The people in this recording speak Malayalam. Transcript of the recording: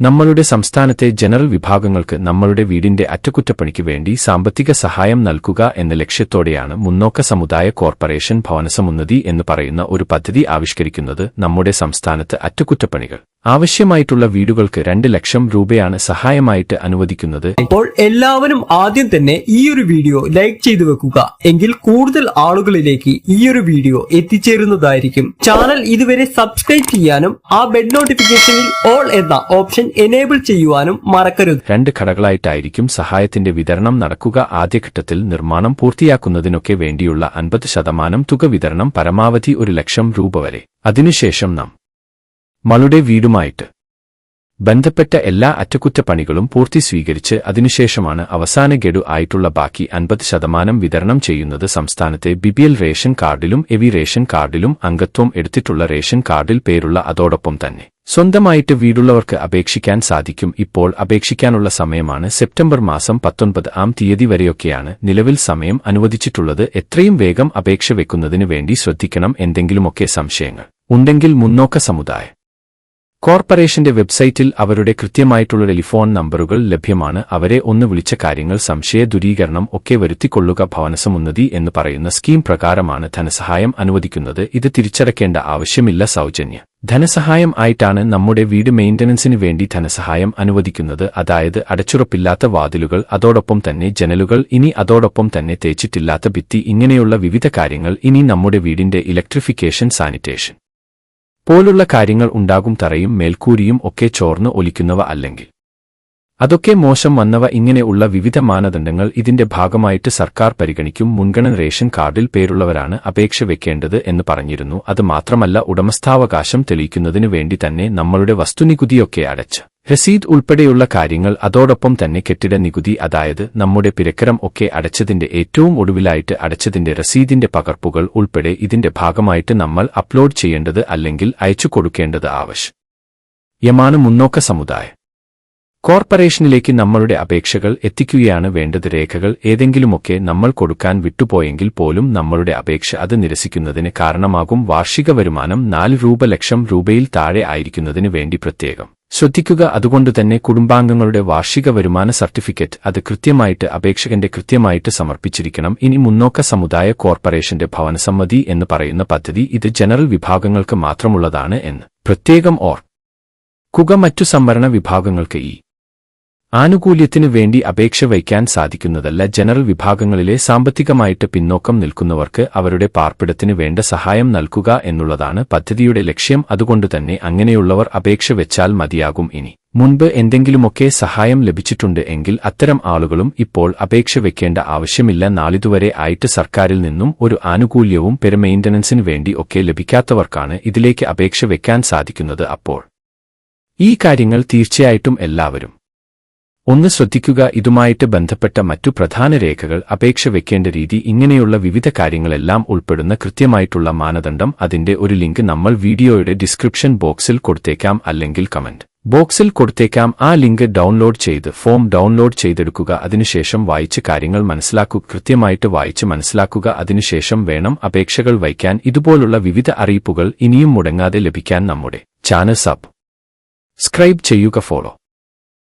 നമ്മളുടെ സംസ്ഥാനത്തെ ജനറൽ വിഭാഗങ്ങൾക്ക് നമ്മളുടെ വീടിന്റെ അറ്റകുറ്റപ്പണിക്ക് വേണ്ടി സാമ്പത്തിക സഹായം നൽകുക എന്ന ലക്ഷ്യത്തോടെയാണ് മുന്നോക്ക സമുദായ കോർപ്പറേഷൻ ഭവനസമുന്നതി എന്ന് പറയുന്ന ഒരു പദ്ധതി ആവിഷ്കരിക്കുന്നത് നമ്മുടെ സംസ്ഥാനത്ത് അറ്റകുറ്റപ്പണികൾ. ആവശ്യമായിട്ടുള്ള വീടുകൾക്ക് രണ്ട് ലക്ഷം രൂപയാണ് സഹായമായിട്ട് അനുവദിക്കുന്നത്. അപ്പോൾ എല്ലാവരും ആദ്യം തന്നെ ഈ ഒരു വീഡിയോ ലൈക്ക് ചെയ്തു വെക്കുക. എങ്കിൽ കൂടുതൽ ആളുകളിലേക്ക് ഈ ഒരു വീഡിയോ എത്തിച്ചേരുന്നതായിരിക്കും. ചാനൽ ഇതുവരെ സബ്സ്ക്രൈബ് ചെയ്യാനും ആ ബെഡ് നോട്ടിഫിക്കേഷനിൽ ഓൾ എന്ന ഓപ്ഷൻ എനേബിൾ ചെയ്യുവാനും മറക്കരുത്. രണ്ട് ഘടകളായിട്ടായിരിക്കും സഹായത്തിന്റെ വിതരണം നടക്കുക. ആദ്യഘട്ടത്തിൽ നിർമ്മാണം പൂർത്തിയാക്കുന്നതിനൊക്കെ വേണ്ടിയുള്ള അൻപത് ശതമാനം തുക വിതരണം പരമാവധി ഒരു ലക്ഷം രൂപ വരെ. അതിനുശേഷം നാം മളുടെ വീടുമായിട്ട് ബന്ധപ്പെട്ട എല്ലാ അറ്റകുറ്റപ്പണികളും പൂർത്തി സ്വീകരിച്ച് അതിനുശേഷമാണ് അവസാന ഗഡു ആയിട്ടുള്ള ബാക്കി അൻപത് ശതമാനം വിതരണം ചെയ്യുന്നത് സംസ്ഥാനത്തെ ബിപിഎൽ റേഷൻ കാർഡിലും എവി റേഷൻ കാർഡിലും അംഗത്വം എടുത്തിട്ടുള്ള റേഷൻ കാർഡിൽ പേരുള്ള അതോടൊപ്പം തന്നെ. സ്വന്തമായിട്ട് വീടുള്ളവർക്ക് അപേക്ഷിക്കാൻ സാധിക്കും. ഇപ്പോൾ അപേക്ഷിക്കാനുള്ള സമയമാണ് സെപ്റ്റംബർ മാസം പത്തൊൻപത് ആം തീയതി വരെയൊക്കെയാണ് നിലവിൽ സമയം അനുവദിച്ചിട്ടുള്ളത്. എത്രയും വേഗം അപേക്ഷ വെക്കുന്നതിന് വേണ്ടി ശ്രദ്ധിക്കണം. എന്തെങ്കിലുമൊക്കെ സംശയങ്ങൾ ഉണ്ടെങ്കിൽ മുന്നോക്ക സമുദായം കോർപ്പറേഷന്റെ വെബ്സൈറ്റിൽ അവരുടെ കൃത്യമായിട്ടുള്ള ടെലിഫോൺ നമ്പറുകൾ ലഭ്യമാണ്. അവരെ ഒന്ന് വിളിച്ച കാര്യങ്ങൾ സംശയ ദുരീകരണം ഒക്കെ വരുത്തിക്കൊള്ളുക ഭവനസമുന്നതി എന്ന് പറയുന്ന സ്കീം പ്രകാരമാണ് ധനസഹായം അനുവദിക്കുന്നത്. ഇത് തിരിച്ചടക്കേണ്ട ആവശ്യമില്ല സൗജന്യ. ധനസഹായം ആയിട്ടാണ് നമ്മുടെ വീട് മെയിന്റനൻസിന് വേണ്ടി ധനസഹായം അനുവദിക്കുന്നത്. അതായത് അടച്ചുറപ്പില്ലാത്ത വാതിലുകൾ അതോടൊപ്പം തന്നെ ജനലുകൾ ഇനി അതോടൊപ്പം തന്നെ തേച്ചിട്ടില്ലാത്ത ഭിത്തി ഇങ്ങനെയുള്ള വിവിധ കാര്യങ്ങൾ ഇനി നമ്മുടെ വീടിന്റെ ഇലക്ട്രിഫിക്കേഷൻ സാനിറ്റേഷൻ. പോലുള്ള കാര്യങ്ങൾ ഉണ്ടാകും തറയും മേൽക്കൂരിയും ഒക്കെ ചോർന്ന് ഒലിക്കുന്നവ അല്ലെങ്കിൽ അതൊക്കെ മോശം വന്നവ ഇങ്ങനെയുള്ള വിവിധ മാനദണ്ഡങ്ങൾ ഇതിന്റെ ഭാഗമായിട്ട് സർക്കാർ പരിഗണിക്കും. മുൻഗണന റേഷൻ കാർഡിൽ പേരുള്ളവരാണ് അപേക്ഷ വെക്കേണ്ടത് എന്ന് പറഞ്ഞിരുന്നു. അത് മാത്രമല്ല ഉടമസ്ഥാവകാശം തെളിയിക്കുന്നതിനു വേണ്ടി തന്നെ നമ്മളുടെ വസ്തുനികുതിയൊക്കെ അടച്ച്. രസീദ് ഉൾപ്പെടെയുള്ള കാര്യങ്ങൾ അതോടൊപ്പം തന്നെ കെട്ടിട നികുതി അതായത് നമ്മുടെ പിരക്കരം ഒക്കെ അടച്ചതിന്റെ ഏറ്റവും ഒടുവിലായിട്ട് അടച്ചതിന്റെ രസീദിന്റെ പകർപ്പുകൾ ഉൾപ്പെടെ ഇതിന്റെ ഭാഗമായിട്ട് നമ്മൾ അപ്ലോഡ് ചെയ്യേണ്ടത് അല്ലെങ്കിൽ അയച്ചു കൊടുക്കേണ്ടത് ആവശ്യം. യമാണ് മുന്നോക്ക സമുദായം. കോർപ്പറേഷനിലേക്ക് നമ്മളുടെ അപേക്ഷകൾ എത്തിക്കുകയാണ് വേണ്ടത്. രേഖകൾ ഏതെങ്കിലുമൊക്കെ നമ്മൾ കൊടുക്കാൻ വിട്ടുപോയെങ്കിൽ പോലും നമ്മളുടെ അപേക്ഷ അത് നിരസിക്കുന്നതിന് കാരണമാകും. വാർഷിക വരുമാനം നാല് രൂപ ലക്ഷം രൂപയിൽ താഴെ ആയിരിക്കുന്നതിന് വേണ്ടി പ്രത്യേകം ശ്രദ്ധിക്കുക. അതുകൊണ്ടുതന്നെ കുടുംബാംഗങ്ങളുടെ വാർഷിക വരുമാന സർട്ടിഫിക്കറ്റ് അത് കൃത്യമായിട്ട് അപേക്ഷകന്റെ കൃത്യമായിട്ട് സമർപ്പിച്ചിരിക്കണം. ഇനി മുന്നോക്ക സമുദായ കോർപ്പറേഷന്റെ ഭവനസമ്മതി എന്ന് പറയുന്ന പദ്ധതി ഇത് ജനറൽ വിഭാഗങ്ങൾക്ക് മാത്രമുള്ളതാണ് എന്ന് പ്രത്യേകം ഓർ. കുക മറ്റു സംവരണ വിഭാഗങ്ങൾക്ക് ഈ ആനുകൂല്യത്തിനു വേണ്ടി അപേക്ഷ വയ്ക്കാൻ സാധിക്കുന്നതല്ല ജനറൽ വിഭാഗങ്ങളിലെ സാമ്പത്തികമായിട്ട് പിന്നോക്കം നിൽക്കുന്നവർക്ക് അവരുടെ പാർപ്പിടത്തിന് വേണ്ട സഹായം നൽകുക എന്നുള്ളതാണ് പദ്ധതിയുടെ ലക്ഷ്യം. അതുകൊണ്ടുതന്നെ അങ്ങനെയുള്ളവർ അപേക്ഷ വെച്ചാൽ മതിയാകും ഇനി. മുൻപ് എന്തെങ്കിലുമൊക്കെ സഹായം ലഭിച്ചിട്ടുണ്ട് എങ്കിൽ അത്തരം ആളുകളും ഇപ്പോൾ അപേക്ഷ വെക്കേണ്ട ആവശ്യമില്ല. നാളിതുവരെ ആയിട്ട് സർക്കാരിൽ നിന്നും ഒരു ആനുകൂല്യവും പെര മെയിന്റനൻസിന് വേണ്ടി ഒക്കെ ലഭിക്കാത്തവർക്കാണ് ഇതിലേക്ക് അപേക്ഷ വെക്കാൻ സാധിക്കുന്നത് അപ്പോൾ. ഈ കാര്യങ്ങൾ തീർച്ചയായിട്ടും എല്ലാവരും ഒന്ന് ശ്രദ്ധിക്കുക ഇതുമായിട്ട് ബന്ധപ്പെട്ട മറ്റു പ്രധാന രേഖകൾ അപേക്ഷ വെക്കേണ്ട രീതി ഇങ്ങനെയുള്ള വിവിധ കാര്യങ്ങളെല്ലാം ഉൾപ്പെടുന്ന കൃത്യമായിട്ടുള്ള മാനദണ്ഡം അതിന്റെ ഒരു ലിങ്ക് നമ്മൾ വീഡിയോയുടെ ഡിസ്ക്രിപ്ഷൻ ബോക്സിൽ കൊടുത്തേക്കാം അല്ലെങ്കിൽ കമന്റ്. ബോക്സിൽ കൊടുത്തേക്കാം ആ ലിങ്ക് ഡൗൺലോഡ് ചെയ്ത് ഫോം ഡൗൺലോഡ് ചെയ്തെടുക്കുക അതിനുശേഷം വായിച്ച് കാര്യങ്ങൾ മനസ്സിലാക്കുക കൃത്യമായിട്ട് വായിച്ച് മനസ്സിലാക്കുക അതിനുശേഷം വേണം അപേക്ഷകൾ വയ്ക്കാൻ ഇതുപോലുള്ള വിവിധ അറിയിപ്പുകൾ ഇനിയും മുടങ്ങാതെ ലഭിക്കാൻ നമ്മുടെ ചാനൽ സബ്. സ്ക്രൈബ് ചെയ്യുക ഫോളോ.